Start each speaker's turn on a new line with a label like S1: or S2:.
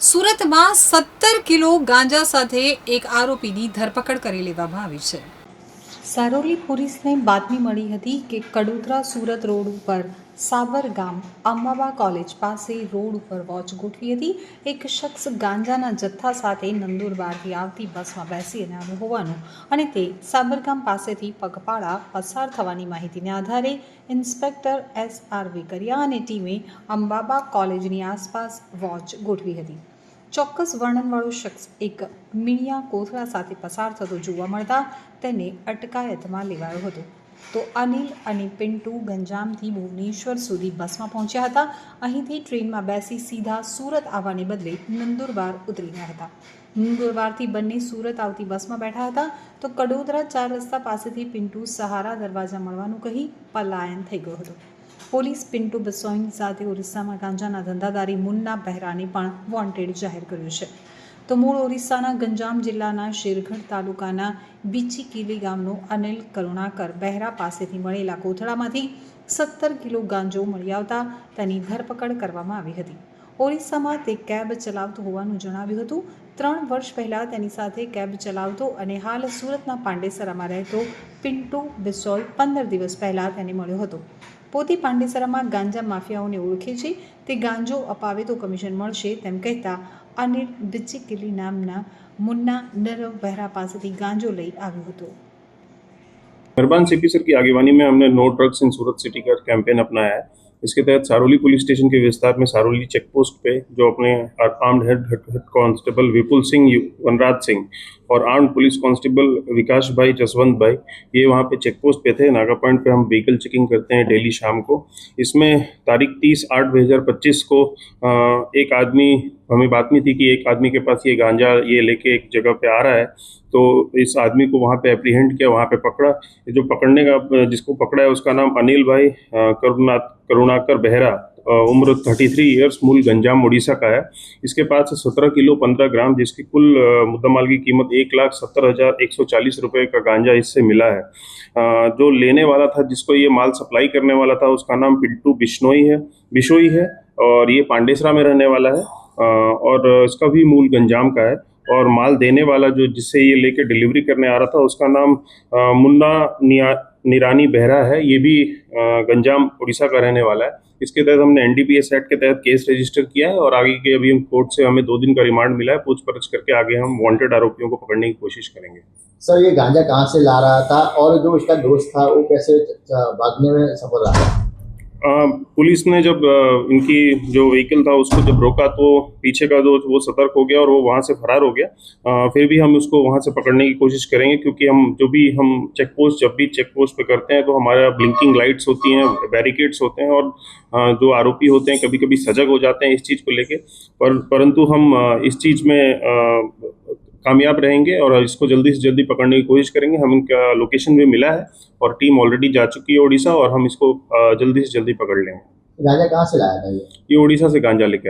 S1: સુરતમાં સત્તર કિલો ગાંજા સાથે એક આરોપીની ધરપકડ કરી લેવામાં આવી છે. સારોલી પોલીસને બાતમી મળી હતી કે કડોદરા સુરત રોડ ઉપર સાબર ગામ અંબાબા કોલેજ પાસે રોડ ઉપર વોચ ગોઠવી હતી. એક શખ્સ ગાંજાના જથ્થા સાથે નંદુરબારથી આવતી બસમાં બેસી અને આવ્યો હોવાનું અને તે સાબરગામ પાસેથી પગપાળા પસાર થવાની માહિતીને આધારે ઇન્સ્પેક્ટર એસ આર વેકરિયા અને ટીમે અંબાબા કોલેજની આસપાસ વોચ ગોઠવી હતી. ચોક્કસ વર્ણનવાળો શખ્સ એક મીણિયા કોથળા સાથે પસાર થતો જોવા મળતા તેને અટકાયતમાં લેવાયો હતો. તો અનિલ અને પિન્ટુ ગંજામથી ભુવનેશ્વર સુધી બસમાં પહોંચ્યા હતા. અહીંથી ટ્રેનમાં બેસી સીધા સુરત આવવાને બદલે નંદુરબાર ઉતરી ગયા હતા. નંદુરબારથી બંને સુરત આવતી બસમાં બેઠા હતા. તો કડોદરા ચાર રસ્તા પાસેથી પિન્ટુ સહારા દરવાજા મળવાનું કહી પલાયન થઈ ગયો હતો. પોલીસ પિન્ટુ બસોઈની સાથે ઓરિસ્સામાં ગાંજાના ધંધાદારી મુન્ના બહેરાને પણ વોન્ટેડ જાહેર કર્યું છે. તો મૂળ ઓરિસ્સાના ગંજામ જિલ્લાના શેરગઢ તાલુકાના બીચીકીલી ગામનો અનિલ કરુણાકર બહેરા પાસેથી મળેલા કોથળામાંથી સત્તર કિલો ગાંજો મળી આવતા તેની ધરપકડ કરવામાં આવી હતી. ઓરિસ્સામાં તે કેબ ચલાવતો હોવાનું જણાવ્યું હતું. ત્રણ વર્ષ પહેલાં તેની સાથે કેબ ચલાવતો અને હાલ સુરતના પાંડેસરામાં રહેતો પિન્ટુ બિસોલ પંદર દિવસ પહેલાં તેને મળ્યો હતો. પોતે પાંડેસરામાં ગાંજા માફિયાઓને ઓળખે છે તે ગાંજો અપાવે તો કમિશન મળશે તેમ કહેતા અનિલ બિચ્ચીકિલી નામના મુન્ના નરવ બહેરા પાસેથી ગાંજો લઈ આવ્યો હતો
S2: मेहरबान सीपी सर की आगेवानी में हमने no drugs in Surat city का कैंपेन अपनाया है इसके तहत सारोली पुलिस स्टेशन के विस्तार में सारोली चेक पोस्ट पे जो अपने armed head head constable Vipul Singh you- वनराज सिंह और आर्म पुलिस कांस्टेबल विकास भाई जसवंत भाई ये वहाँ पे चेक पोस्ट पे थे। नागा पॉइंट पे हम व्हीकल चेकिंग करते हैं डेली शाम को। इसमें तारीख तीस आठ दो हज़ार पच्चीस को अ, एक आदमी हमें बातमी थी कि एक आदमी के पास ये गांजा ये लेके एक जगह पे आ रहा है। तो इस आदमी को वहाँ पे अप्रीहेंड किया वहाँ पे पकड़ा। जो पकड़ने का जिसको पकड़ा है उसका नाम अनिल भाई करुणा करुणाकर बेहरा। उम्र 33 इयर्स मूल गंजाम उड़ीसा का है। इसके पास सत्रह किलो पंद्रह ग्राम जिसकी कुल अ, मुद्दामाल की कीमत एक लाख सत्तर हज़ार एक सौ चालीस रुपये का गांजा इससे मिला है। जो लेने वाला था जिसको ये माल सप्लाई करने वाला था उसका नाम पिंटू बिश्नोई है बिशोई है और ये पांडेसरा में रहने वाला है। और इसका भी मूल गंजाम का है। और माल देने वाला जो जिससे ये लेके डिलीवरी करने आ रहा था उसका नाम मुन्ना निया निरानी बेहरा है ये भी गंजाम उड़ीसा का रहने वाला है। इसके तहत हमने एन डी एक्ट के तहत केस रजिस्टर किया है और आगे के अभी हम कोर्ट से हमें दो दिन का रिमांड मिला है पूछपरछ करके आगे हम वांटेड आरोपियों को पकड़ने की कोशिश करेंगे।
S3: सर ये गांजा कहाँ से ला रहा था और जो इसका दोस्त था वो कैसे भागने में सफल रहा?
S2: अ, पुलिस ने जब इनकी जो व्हीकल था, उसको जब रोका तो पीछे का जो, वो सतर्क हो गया और वो वहाँ से फरार हो गया। फिर भी हम उसको वहाँ से पकड़ने की कोशिश करेंगे, क्योंकि हम, जो भी हम चेक पोस्ट जब भी चेक पोस्ट पे करते हैं तो हमारा ब्लिंकिंग लाइट्स होती हैं बैरिकेड्स होते हैं, और जो आरोपी होते हैं कभी कभी सजग हो जाते हैं इस चीज़ को लेके। पर, परंतु हम इस चीज़ में कामयाब रहेंगे और इसको जल्दी से जल्दी पकड़ने की कोशिश करेंगे। हम इनका लोकेशन भी मिला है और टीम ऑलरेडी जा चुकी है उड़ीसा और हम इसको जल्दी से जल्दी पकड़ लेंगे।
S3: गांजा कहाँ से लाया था ये?
S2: ये उड़ीसा से गांजा लेके